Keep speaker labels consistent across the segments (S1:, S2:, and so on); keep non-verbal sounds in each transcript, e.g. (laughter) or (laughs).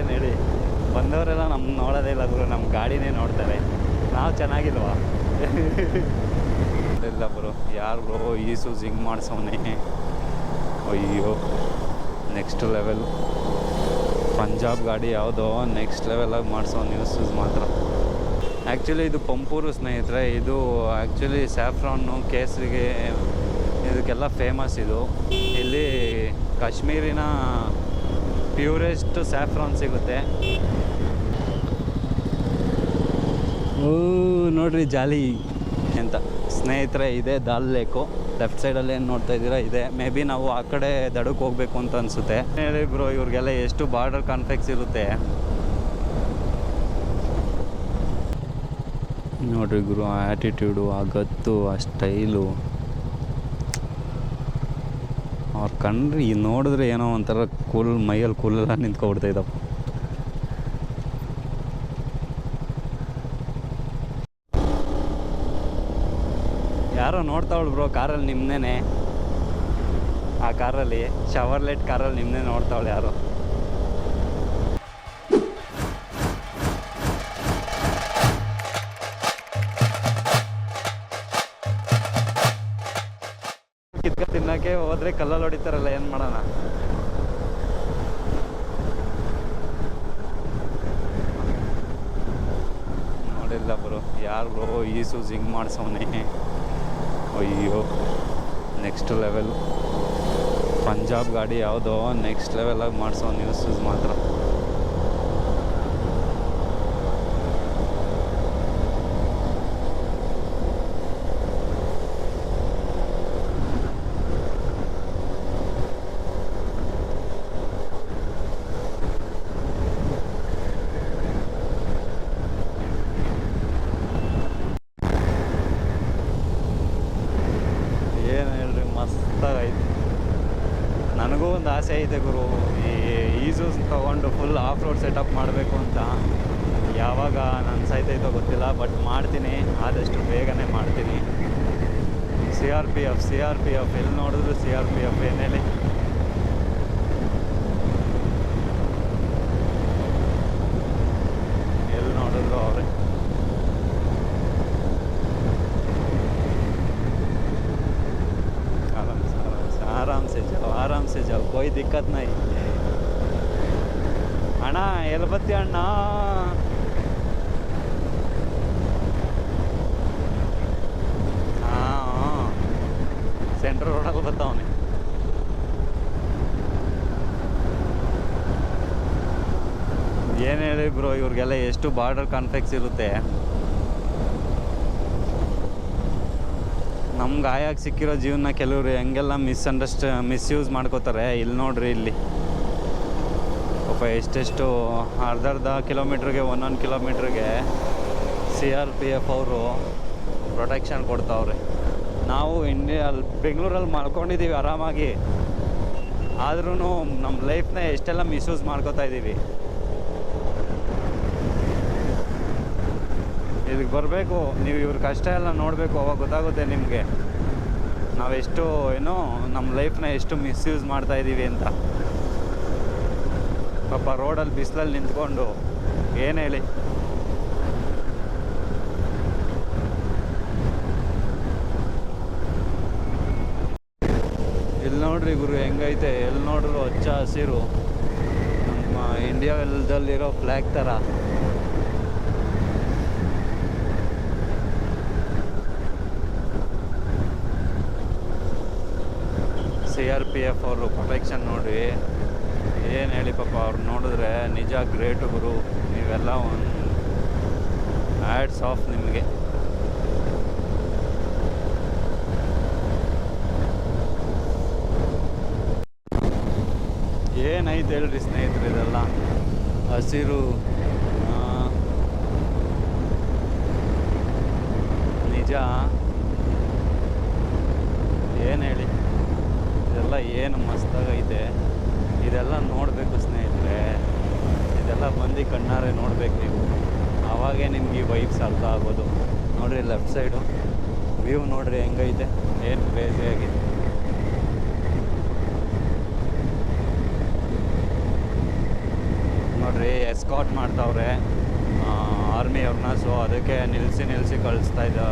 S1: ಏನು ಹೇಳಿ? ಬಂದವರೆಲ್ಲ ನಮ್ಮ ನೋಡೋದೇ ಇಲ್ಲ ಗುರು ನಮ್ಮ ಗಾಡಿನೇ ನೋಡ್ತಾರೆ. ನಾವು ಚೆನ್ನಾಗಿಲ್ವಾ? ಇಲ್ಲ ಬ್ರೋ ಯಾರು ಬ್ರೋ ಸೂಸ್ ಹಿಂಗೆ ಮಾಡಿಸೋನೆ ಅಯ್ಯೋ ನೆಕ್ಸ್ಟ್ ಲೆವೆಲ್ ಪಂಜಾಬ್ ಗಾಡಿ ಯಾವುದೋ ನೆಕ್ಸ್ಟ್ ಲೆವೆಲಾಗಿ ಮಾಡಿಸೋ ನ್ಯೂಸಸ್ ಮಾತ್ರ. ಆ್ಯಕ್ಚುಲಿ ಇದು ಪಂಪೂರು ಸ್ನೇಹಿತರೆ, ಇದು ಆ್ಯಕ್ಚುಲಿ ಸ್ಯಾಫ್ರಾನು ಕೇಸರಿಗೆ, ಇದಕ್ಕೆಲ್ಲ ಫೇಮಸ್ ಇದು. ಇಲ್ಲಿ ಕಾಶ್ಮೀರಿನ ಪ್ಯೂರೆಸ್ಟ್ ಸ್ಯಾಫ್ರಾನ್ ಸಿಗುತ್ತೆ. ಓ, ನೋಡ್ರಿ ಜಾಲಿ ಅಂತ ಸ್ನೇಹಿತರೆ, ಇದೆ ದಾಲ್ ಲೇಕು. ಲೆಫ್ಟ್ ಸೈಡಲ್ಲಿ ಏನು ನೋಡ್ತಾ ಇದ್ದೀರಾ? ಇದೆ. ಮೇ ಬಿ ನಾವು ಆ ಕಡೆ ದಡಕ್ಕೆ ಹೋಗ್ಬೇಕು ಅಂತ ಅನಿಸುತ್ತೆ. ಹೇಳಿ ಬ್ರೋ, ಇವ್ರಿಗೆಲ್ಲ ಎಷ್ಟು ಬಾರ್ಡರ್ ಕಾನ್ಫ್ಲೆಕ್ಸ್ ಇರುತ್ತೆ? ನೋಡ್ರಿ ಗುರು, ಆ ಆ್ಯಟಿಟ್ಯೂಡು ಆ ಗತ್ತು, ಆ ಸ್ಟೈಲು ಅವ್ರ ಕಣ್ರಿ ನೋಡಿದ್ರೆ ಏನೋ ಒಂಥರ ಕೂಲ್ ಮೈಯಲ್ಲಿ ಕೂಲೆಲ್ಲ ಇದ್ದಪ್ಪ ಯಾರೋ ನೋಡ್ತಾವಳು ಬ್ರೋ, ಕಾರಲ್ಲಿ ನಿಮ್ಮನೇ ಆ ಕಾರಲ್ಲಿ ಶವರ್ಲೆಟ್ ಕಾರಲ್ಲಿ ನಿಮ್ಮನ್ನೇ ನೋಡ್ತಾವಳು ಯಾರೋ. ಕಿತ್ಕ ತಿನ್ನಕ್ಕೆ ಹೋದ್ರೆ ಕಲ್ಲಲ್ಲಿ ಹೊಡಿತಾರಲ್ಲ, ಏನು ಮಾಡೋಣ? ನೋಡಿಲ್ಲ ಬ್ರೋ, ಯಾರು ಬ್ರೋ ಈ ಶೂಸ್ ಹಿಂಗೆ ಮಾಡ್ಸವನೆ? ಅಯ್ಯೋ ನೆಕ್ಸ್ಟ್ ಲೆವೆಲ್ ಪಂಜಾಬ್ ಗಾಡಿ ಯಾವುದೋ ನೆಕ್ಸ್ಟ್ ಲೆವೆಲಾಗಿ ಮಾಡಿಸೋ ಶೂಸ್ ಮಾತ್ರ ಏನು ಹೇಳ್ರಿ ಮಸ್ತಾಗೈತೆ ನನಗೂ ಒಂದು ಆಸೆ ಇದೆ ಗುರು. ಈ ಈಸೂಸ್ ತೊಗೊಂಡು ಫುಲ್ ಆಫ್ ರೋಡ್ ಸೆಟಪ್ ಮಾಡಬೇಕು ಅಂತ. ಯಾವಾಗ ನನ್ನ ಸಾಯ್ತೈತೋ ಗೊತ್ತಿಲ್ಲ ಬಟ್ ಮಾಡ್ತೀನಿ. ಆದಷ್ಟು ಬೇಗನೆ ಮಾಡ್ತೀನಿ. C R P F C R P F ಎಲ್ಲಿ ನೋಡಿದ್ರು ಸಿ ಆರ್ ಪಿ ಎಫ್ ಏನೇಳಿ. ಎಲ್ಲಿ ಬತ್ತಿ ಅಣ್ಣ. ಹಾಂ ಸೆಂಟ್ರ್ ರೋಡಲ್ಲಿ ಬರ್ತಾವನೆ ಏನು ಹೇಳಿ ಬ್ರೋ ಇವ್ರಿಗೆಲ್ಲ ಎಷ್ಟು ಬಾರ್ಡರ್ ಕಾನ್ಫ್ಲೆಕ್ಸ್ ಇರುತ್ತೆ. ನಮ್ಗೆ ಆಯಾಗಿ ಸಿಕ್ಕಿರೋ ಜೀವನ ಕೆಲವರು ಹೆಂಗೆಲ್ಲ ಮಿಸ್ಅಂಡರ್ಸ್ಟ ಮಿಸ್ಯೂಸ್ ಮಾಡ್ಕೋತಾರೆ. ಇಲ್ಲಿ ನೋಡ್ರಿ ಇಲ್ಲಿ. ಪಾಪ ಎಷ್ಟೆಷ್ಟು ಅರ್ಧ ಅರ್ಧ ಕಿಲೋಮೀಟ್ರಿಗೆ, ಒಂದೊಂದು ಕಿಲೋಮೀಟ್ರಿಗೆ ಸಿ ಆರ್ ಪಿ ಎಫ್ ಅವರು ಪ್ರೊಟೆಕ್ಷನ್ ಕೊಡ್ತಾವ್ರೆ. ನಾವು ಇಂಡಿಯಲ್ಲಿ, ಬೆಂಗಳೂರಲ್ಲಿ ಮಲ್ಕೊಂಡಿದ್ದೀವಿ ಆರಾಮಾಗಿ. ಆದ್ರೂ ನಮ್ಮ ಲೈಫ್ನ ಎಷ್ಟೆಲ್ಲ ಮಿಸ್ಯೂಸ್ ಮಾಡ್ಕೋತಾ ಇದ್ದೀವಿ ಇದಕ್ಕೆ ಬರಬೇಕು, ನೀವು ಇವ್ರ ಕಷ್ಟ ಎಲ್ಲ ನೋಡಬೇಕು, ಅವಾಗ ಗೊತ್ತಾಗುತ್ತೆ ನಿಮಗೆ. ನಾವೆಷ್ಟು, ಏನೋ ನಮ್ಮ ಲೈಫ್ನ ಎಷ್ಟು ಮಿಸ್ಯೂಸ್ ಮಾಡ್ತಾ ಇದ್ದೀವಿ ಅಂತ. ಪಾಪ ರೋಡಲ್ಲಿ ಬಿಸಿಲಲ್ಲಿ ನಿಂತ್ಕೊಂಡು ಏನು ಹೇಳಿ? ಇಲ್ಲಿ ನೋಡ್ರಿ ಗುರು, ಹೆಂಗೈತೆ? ಎಲ್ಲಿ ನೋಡಿದ್ರು ಹಚ್ಚ ಹಸಿರು. ನಮ್ಮ ಇಂಡಿಯಾದಲ್ಲಿರೋ ಫ್ಲ್ಯಾಗ್ ಥರ ಸಿ ಆರ್ ಪಿ ಎಫ್ ಅವರು ಪ್ರೊಟೆಕ್ಷನ್ ನೋಡಿ ಏನು ಹೇಳಿ ಪಾಪ ಅವ್ರು ನೋಡಿದ್ರೆ ನಿಜ ಗ್ರೇಟ್ ಗುರು. ನೀವೆಲ್ಲ ಒಂದು ಆ್ಯಡ್ಸ್ ಆಫ್ ನಿಮಗೆ. ಏನೈತೆ ಹೇಳ್ರಿ ಸ್ನೇಹಿತರು ಇದೆಲ್ಲ? ಹಸಿರು ನಿಜ. ಏನು ಹೇಳಿ? ಇದೆಲ್ಲ ಏನು ಮಸ್ತಾಗೈತೆ. ಇದೆಲ್ಲ ನೋಡಬೇಕು ಸ್ನೇಹಿತರೆ. ಇದೆಲ್ಲ ಬಂದು ಕಣ್ಣಾರೆ ನೋಡ್ಬೇಕು ನೀವು. ಆವಾಗೇ ನಿಮಗೆ ವೈಬ್ಸ್ ಅರ್ಥ ಆಗೋದು. ನೋಡಿರಿ ಲೆಫ್ಟ್ ಸೈಡು ವ್ಯೂ ನೋಡಿರಿ ಹೆಂಗೈತೆ. ಏನು ಬೇಸಿಯಾಗಿ ನೋಡಿರಿ ಎಸ್ಕಾಟ್ ಮಾಡ್ತಾವ್ರೆ. ಆರ್ಮಿಯವ್ರನ್ನ ಸೊ ಅದಕ್ಕೆ ನಿಲ್ಲಿಸಿ ನಿಲ್ಲಿಸಿ ಕಳಿಸ್ತಾ ಇದ್ದ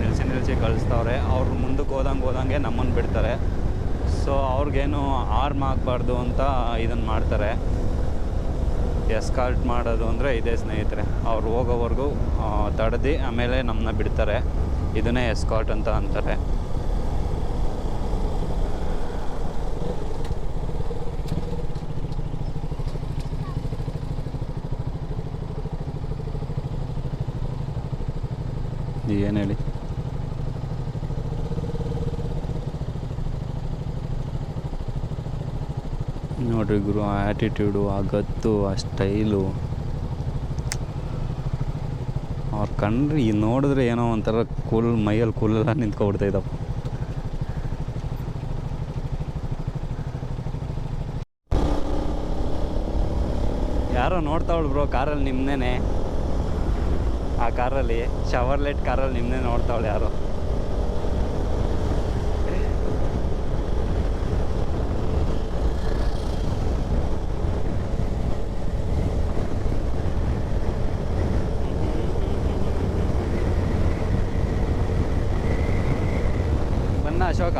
S1: ನಿಲ್ಲಿಸಿ ನಿಲ್ಲಿಸಿ ಕಳಿಸ್ತಾವ್ರೆ. ಅವ್ರು ಮುಂದಕ್ಕೆ ಹೋದಂಗೆ ಹೋದಂಗೆ ನಮ್ಮನ್ನು ಬಿಡ್ತಾರೆ. ಸೊ ಅವ್ರಿಗೇನು ಆರ್ಮ್ ಆಗಬಾರ್ದು ಅಂತ ಇದನ್ನು ಮಾಡ್ತಾರೆ. ಎಸ್ಕಾರ್ಟ್ ಮಾಡೋದು ಅಂದರೆ ಇದೇ ಸ್ನೇಹಿತರೆ, ಅವ್ರು ಹೋಗೋವರೆಗೂ ತಡೆದು, ಆಮೇಲೆ ನಮ್ಮನ್ನ ಬಿಡ್ತಾರೆ. ಇದನ್ನೇ ಎಸ್ಕಾರ್ಟ್ ಅಂತ ಅಂತಾರೆ. ಏನು ಹೇಳಿ? ನೋಡ್ರಿ ಗುರು, ಆ ಆ್ಯಟಿಟ್ಯೂಡು ಆ ಗತ್ತು, ಆ ಸ್ಟೈಲು ಅವ್ರು ಕಂಡ್ರೆ ಈ ನೋಡಿದ್ರೆ ಏನೋ ಒಂಥರ ಕೂಲ್ ಮೈಯಲ್ಲಿ ಕೂಲೆಲ್ಲ ನಿಂತ್ಕೊಬಿಡ್ತಾ ಇದ್ದಪ್ಪ ಯಾರೋ ನೋಡ್ತಾವಳು ಬ್ರೋ ಕಾರಲ್ಲಿ ನಿಮ್ಮನೇ ಆ ಕಾರಲ್ಲಿ ಶವರ್ಲೆಟ್ ಕಾರಲ್ಲಿ ನಿಮ್ಮನ್ನೇ ನೋಡ್ತಾವಳು ಯಾರೋ. ಅಶೋಕ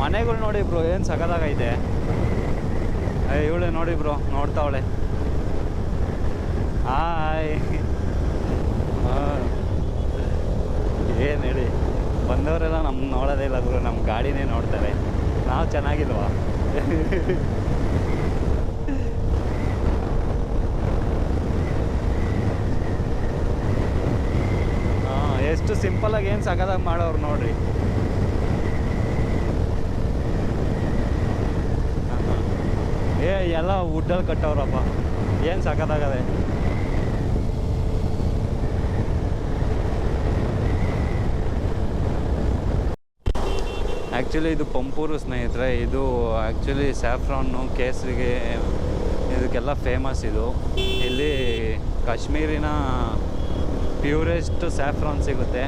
S1: ಮನೆಗಳು ನೋಡಿ ಬ್ರೋ ಏನು ಸಕದಾಗೈತೆ ಇವಳೆ ನೋಡಿ ಬ್ರೋ ನೋಡ್ತಾವಳೆ. (laughs) ಹಾಯ್ ಏನು ಹೇಳಿ? ಬಂದವರೆಲ್ಲ ನಮ್ಮ ನೋಡೋದೇ ಇಲ್ಲ ಗುರು ನಮ್ಮ ಗಾಡಿನೇ ನೋಡ್ತಾರೆ. ನಾವು ಚೆನ್ನಾಗಿಲ್ವಾ? (laughs) ಹಾಂ, ಎಷ್ಟು ಸಿಂಪಲಾಗಿ ಏನು ಸಗದಾಗಿ ಮಾಡೋರು ನೋಡ್ರಿ. ಏ, ಎಲ್ಲ ವುಡ್ಡಲ್ಲಿ ಕಟ್ಟವ್ರಪ್ಪ. ಏನು ಸಖತ್ತಾಗದೆ ಆ್ಯಕ್ಚುಲಿ ಇದು ಪಂಪೂರು ಸ್ನೇಹಿತರೆ, ಇದು ಆ್ಯಕ್ಚುಲಿ ಸ್ಯಾಫ್ರಾನು ಕೇಸರಿಗೆ, ಇದಕ್ಕೆಲ್ಲ ಫೇಮಸ್ ಇದು. ಇಲ್ಲಿ ಕಾಶ್ಮೀರಿನ ಪ್ಯೂರೆಸ್ಟ್ ಸ್ಯಾಫ್ರಾನ್ ಸಿಗುತ್ತೆ.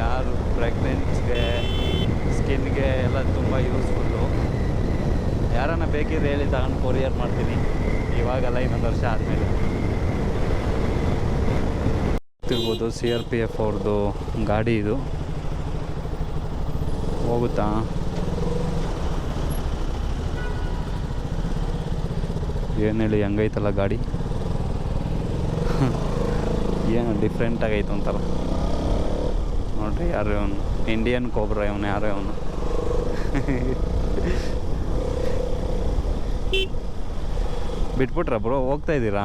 S1: ಯಾರು ಪ್ರೆಗ್ನೆನ್ಸ್ಗೆ ಸ್ಕಿನ್ಗೆ ಎಲ್ಲ ತುಂಬ ಯೂಸ್ಫುಲ್ಲು ಯಾರನ್ನ ಬೇಕಿದ್ರೆ ಹೇಳಿ, ತಗೊಂಡು ಕೊರಿಯರ್ ಮಾಡ್ತೀನಿ. ಇವಾಗಲ್ಲ ಇನ್ನೊಂದು ವರ್ಷ ಆದಮೇಲೆ. ತಿರ್ಬೋದು ಸಿ ಆರ್ ಪಿ ಎಫ್ ಅವ್ರದ್ದು ಗಾಡಿ ಇದು. ಹೋಗುತ್ತಾ? ಏನು ಹೇಳಿ, ಹೆಂಗೈತಲ್ಲ ಗಾಡಿ? ಏನು ಆಗೈತು ಒಂಥರ. ನೋಡ್ರಿ, ಯಾರು ಇವನು. ಇಂಡಿಯನ್ ಕೋಬ್ರ ಇವನು, ಯಾರು ಇವನು. ಬಿಟ್ಬಿಟ್ರ ಬ್ರೋ, ಹೋಗ್ತಾ ಇದ್ದೀರಾ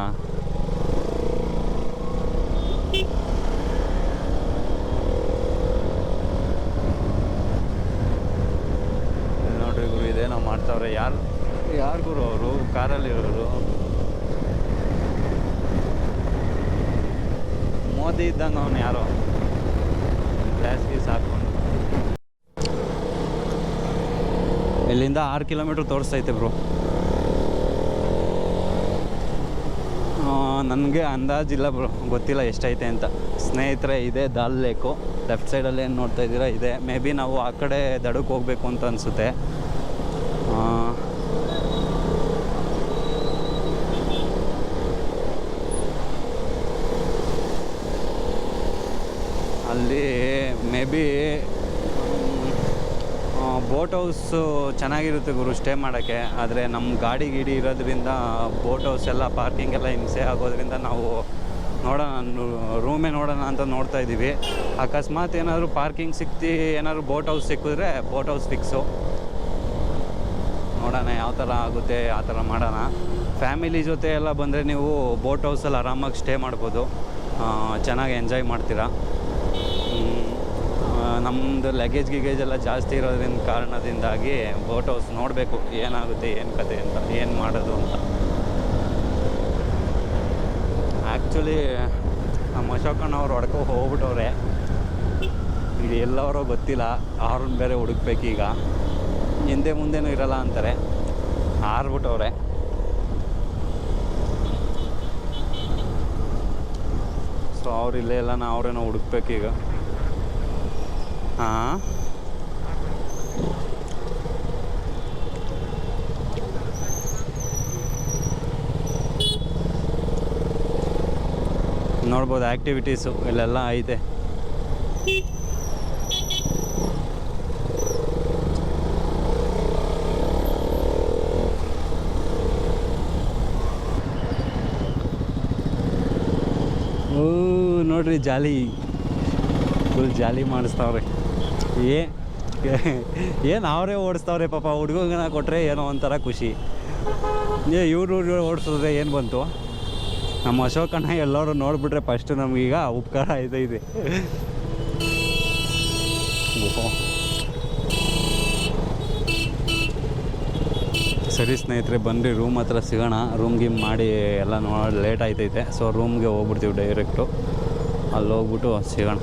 S1: ಇಲ್ಲಿ ನೋಡ್ರಿ ಗುರು ಇದೇನೋ ಮಾಡ್ತಾವ್ರೆ ಯಾರು ಯಾರು ಗುರು ಅವರು? ಕಾರಲ್ಲಿರೋರು ಮೋದಿ ಇದ್ದಂಗೆ ಅವನು ಯಾರೋ? ಗ್ಲಾಸ್ ಗೀಸ್ ಇಲ್ಲಿಂದ ಆರು ಕಿಲೋಮೀಟ್ರ್ ತೋರಿಸ್ತೈತೆ ಬ್ರೋ. ನನಗೆ ಅಂದಾಜಿಲ್ಲ ಬ್ರೋ. ಗೊತ್ತಿಲ್ಲ ಎಷ್ಟೈತೆ ಅಂತ. ಸ್ನೇಹಿತರೆ, ಇದೆ ದಾಲ್ ಲೇಕು. ಲೆಫ್ಟ್ ಸೈಡಲ್ಲಿ ಏನು ನೋಡ್ತಾ ಇದ್ದೀರಾ? ಇದೆ. ಮೇ ಬಿ ನಾವು ಆ ಕಡೆ ದಡಕ್ಕೆ ಹೋಗಬೇಕು ಅಂತ ಅನಿಸುತ್ತೆ. ಅಲ್ಲಿ ಮೇ ಬಿ ಬೋಟ್ ಹೌಸು ಚೆನ್ನಾಗಿರುತ್ತೆ ಗುರು ಸ್ಟೇ ಮಾಡೋಕ್ಕೆ. ಆದರೆ ನಮ್ಮ ಗಾಡಿ ಗಿಡಿ ಇರೋದ್ರಿಂದ ಬೋಟ್ ಹೌಸ್ ಎಲ್ಲ ಪಾರ್ಕಿಂಗ್ ಎಲ್ಲ ಹಿಂಸೆ ಆಗೋದ್ರಿಂದ ನಾವು ನೋಡೋಣ ರೂಮೇ ನೋಡೋಣ ಅಂತ ನೋಡ್ತಾ ಇದ್ದೀವಿ. ಅಕಸ್ಮಾತ್ ಏನಾದರೂ ಪಾರ್ಕಿಂಗ್ ಸಿಕ್ತಿ, ಏನಾದರೂ ಬೋಟ್ ಹೌಸ್ ಸಿಕ್ಕಿದ್ರೆ ಬೋಟ್ ಹೌಸ್ ಫಿಕ್ಸು ನೋಡೋಣ, ಯಾವ ಥರ ಆಗುತ್ತೆ, ಆ ಥರ ಮಾಡೋಣ. ಫ್ಯಾಮಿಲಿ ಜೊತೆ ಎಲ್ಲ ಬಂದರೆ ನೀವು ಬೋಟ್ ಹೌಸಲ್ಲಿ ಆರಾಮಾಗಿ ಸ್ಟೇ ಮಾಡ್ಬೋದು. ಚೆನ್ನಾಗಿ ಎಂಜಾಯ್ ಮಾಡ್ತೀರಾ. ನಮ್ಮದು ಲಗೇಜ್ ಗಿಗೇಜ್ ಎಲ್ಲ ಜಾಸ್ತಿ ಇರೋದ್ರಿಂದ ಕಾರಣದಿಂದಾಗಿ ಬೋಟ್ ಹೌಸ್ ನೋಡಬೇಕು, ಏನಾಗುತ್ತೆ, ಏನು ಕತೆ ಅಂತ, ಏನು ಮಾಡೋದು ಅಂತ. ಆ್ಯಕ್ಚುಲಿ ನಮ್ಮ ಅಶೋಕಣ್ಣ ಅವ್ರು ಹೊಡ್ಕೊ ಹೋಗ್ಬಿಟ್ಟವ್ರೆ. ಈಗ ಎಲ್ಲವರೋ ಗೊತ್ತಿಲ್ಲ, ಅವ್ರನ್ನ ಬೇರೆ ಹುಡುಕ್ಬೇಕೀಗ. ಹಿಂದೆ ಮುಂದೆನೂ ಇರಲ್ಲ ಅಂತಾರೆ. ಹಾರ್ಬಿಟ್ಟವ್ರೆ. ಸೊ ಅವ್ರು ಇಲ್ಲೇ ಇಲ್ಲ, ನಾ ಅವ್ರೇನೋ ಹುಡುಕ್ಬೇಕೀಗ. ಹಾಂ ನೋಡ್ಬೋದು ಆ್ಯಕ್ಟಿವಿಟೀಸು ಇಲ್ಲೆಲ್ಲ ಐತೆ ಓ ನೋಡ್ರಿ, ಜಾಲಿ. Full jolly ಮಾಡಿಸ್ತಾವ್ರೆ. ಏ, ಏನು ಅವರೇ ಓಡಿಸ್ತಾವ್ರೆ ಪಾಪ ಹುಡುಗನ ಕೊಟ್ಟರೆ ಏನೋ ಒಂಥರ ಖುಷಿ. ಏ, ಇವ್ರು ಓಡಿಸಿದ್ರೆ ಏನು ಬಂತು? ನಮ್ಮ ಅಶೋಕಣ್ಣ ಎಲ್ಲರೂ ನೋಡಿಬಿಟ್ರೆ ಫಸ್ಟು ನಮಗೀಗ ಉಪಕಾರ ಇದೆ ಇದೆ. ಸರಿ ಸ್ನೇಹಿತರೆ ಬನ್ನಿರಿ ರೂಮ್ ಹತ್ರ ಸಿಗೋಣ. ರೂಮ್ ಗಿಮ್ ಮಾಡಿ ಎಲ್ಲ ನೋಡಿ ಲೇಟ್ ಆಯ್ತೈತೆ. ಸೊ ರೂಮ್ಗೆ ಹೋಗ್ಬಿಡ್ತೀವಿ ಡೈರೆಕ್ಟು ಅಲ್ಲಿ ಹೋಗ್ಬಿಟ್ಟು ಸಿಗೋಣ